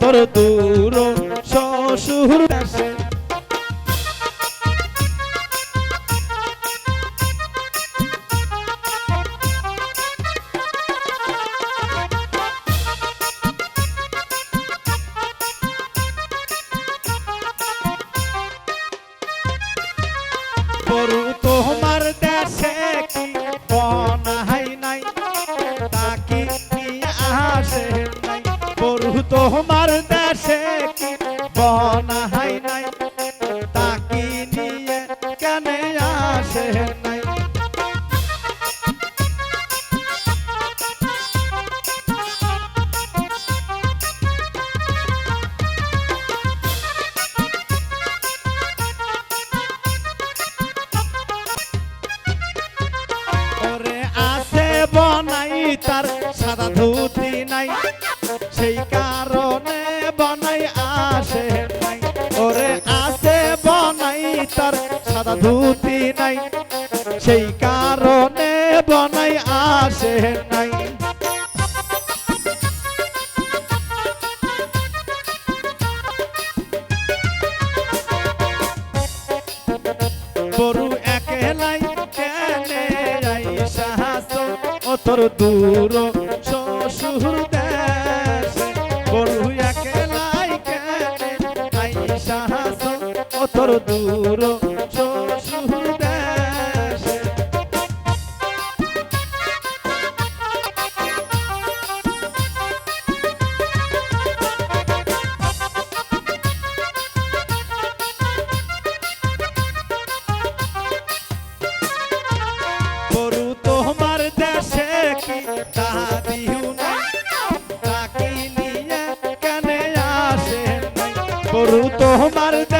তোর দূর শ্বশুর দাসে তোমার দেশে কি বনাই নাই? তাকি নিয়ে কেন আসে নাই? বনাই তার সাদা ধুতি নাই। সেই কারণে নাই, সেই কারণে বনাই আসে নাই। বরু একেলাই কেনে আই সাহস ও তোর দূর শ্বশুর দেশ। বরু একেলাই কেনে আই সাহস ও তোর দূর বরু তোমার দেশে